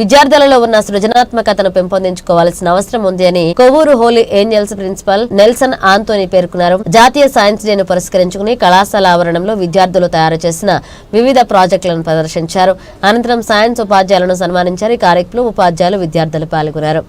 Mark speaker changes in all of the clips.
Speaker 1: విద్యార్థులలో ఉన్న సృజనాత్మకతను పెంపొందించుకోవాల్సిన అవసరం ఉంది అని Kovvur Holy Angels principal Nelson Anthony పేర్కొన్నారు. జాతీయ సైన్స్ డేను పురస్కరించుకుని కళాశాల ఆవరణంలో విద్యార్థులు తయారు చేసిన వివిధ ప్రాజెక్టులను ప్రదర్శించారు. అనంతరం సైన్స్ ఉపాధ్యాయులను సన్మానించారు. ఈ కార్యక్రమంలో ఉపాధ్యాయులు విద్యార్థులు పాల్గొన్నారు.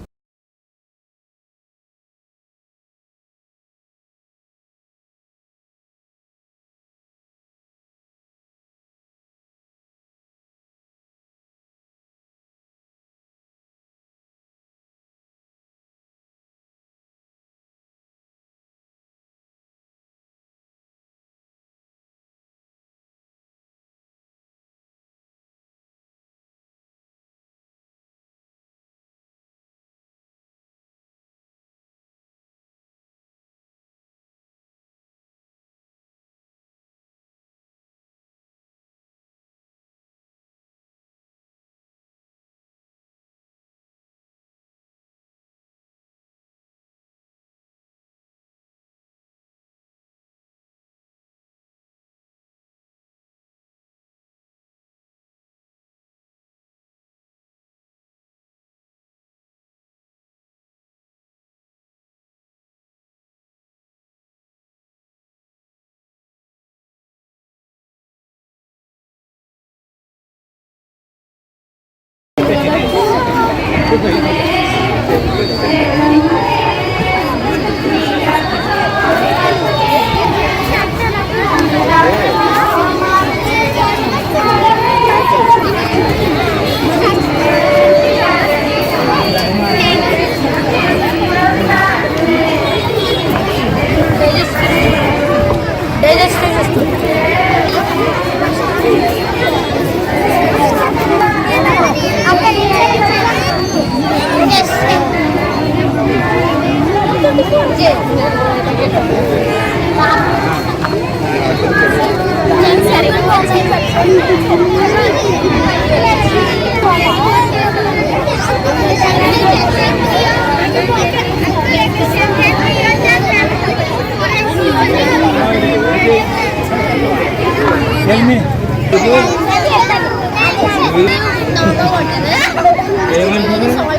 Speaker 1: 最贵的 Help me.
Speaker 2: সবাই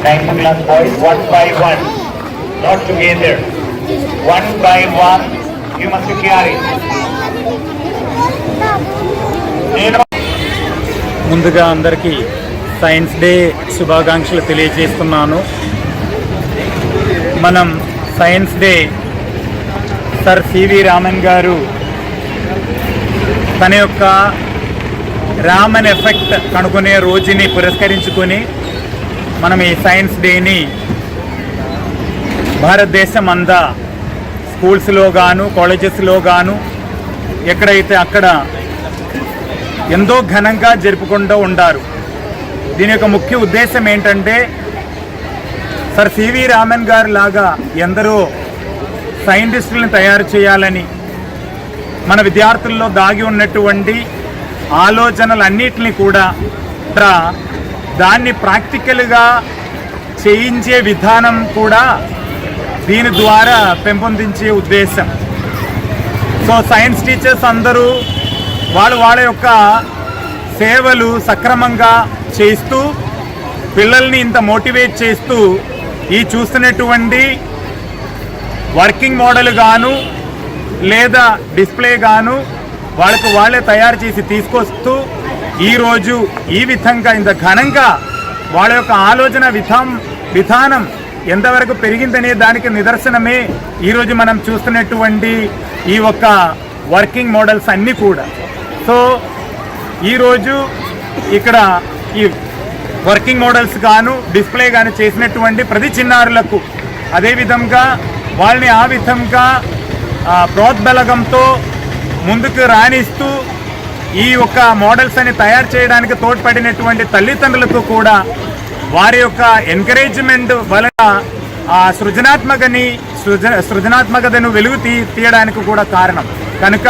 Speaker 2: Ninth class boys, one by one, not together. One by one, you must carry.
Speaker 3: ముందుగా అందరికీ సైన్స్ డే శుభాకాంక్షలు తెలియజేస్తున్నాను మనం science day sir CV Raman గారు తన యొక్క రామన్ ఎఫెక్ట్ కనుగొనే రోజుని పురస్కరించుకొని మనం ఈ సైన్స్ డేని భారతదేశం అంతా స్కూల్స్లో గాను కాలేజెస్లో గాను ఎక్కడైతే అక్కడ ఎంతో ఘనంగా జరుపుకుంటూ ఉంటారు. దీని యొక్క ముఖ్య ఉద్దేశం ఏంటంటే సార్ సివి రామన్ గారు లాగా ఎందరో సైంటిస్టులను తయారు చేయాలని మన విద్యార్థుల్లో దాగి ఉన్నటువంటి ఆలోచనలన్నిటిని కూడా దాన్ని ప్రాక్టికల్గా చేయించే విధానం కూడా దీని ద్వారా పెంపొందించే ఉద్దేశం. సో సైన్స్ టీచర్స్ అందరూ వాళ్ళు వాళ్ళ యొక్క సేవలు సక్రమంగా చేస్తూ పిల్లల్ని ఇంత మోటివేట్ చేస్తూ ఈ చూస్తున్నటువంటి వర్కింగ్ మోడల్ గాను లేదా డిస్ప్లే గాను వాళ్ళకు వాళ్ళే తయారు చేసి తీసుకొస్తూ ఈరోజు ఈ విధంగా ఇంత ఘనంగా వాళ్ళ యొక్క ఆలోచన విధాం విధానం ఎంతవరకు పెరిగిందనే దానికి నిదర్శనమే ఈరోజు మనం చూస్తున్నటువంటి ఈ ఒక్క వర్కింగ్ మోడల్స్ అన్నీ కూడా. సో ఈరోజు ఇక్కడ ఈ వర్కింగ్ మోడల్స్ గాను డిస్ప్లే గాను చేసినటువంటి ప్రతి చిన్నారులకు అదేవిధంగా వాళ్ళని ఆ విధంగా ప్రోద్బలగంతో ముందుకు రాణిస్తూ ఈ యొక్క మోడల్స్ అని తయారు చేయడానికి తోడ్పడినటువంటి తల్లిదండ్రులకు కూడా వారి యొక్క ఎంకరేజ్మెంట్ వలన ఆ సృజనాత్మకని సృజ సృజనాత్మకతను వెలుగు తీ తీయడానికి కూడా కారణం. కనుక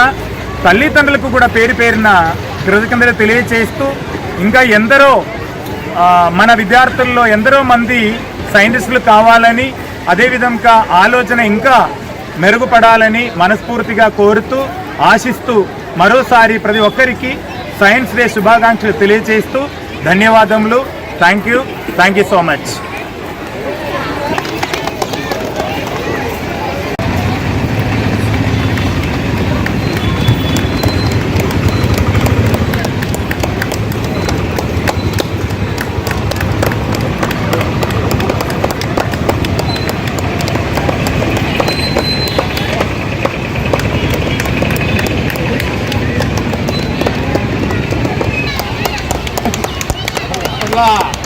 Speaker 3: తల్లిదండ్రులకు కూడా పేరు పేరున కృతజ్ఞతలు తెలియచేస్తూ ఇంకా ఎందరో మన విద్యార్థుల్లో ఎందరో మంది సైంటిస్టులు కావాలని అదేవిధంగా ఆలోచన ఇంకా మెరుగుపడాలని మనస్ఫూర్తిగా కోరుతూ ఆశిస్తూ మరోసారి ప్రతి ఒక్కరికి సైన్స్ డే శుభాకాంక్షలు తెలియజేస్తూ ధన్యవాదములు. Thank you thank you so much Bangla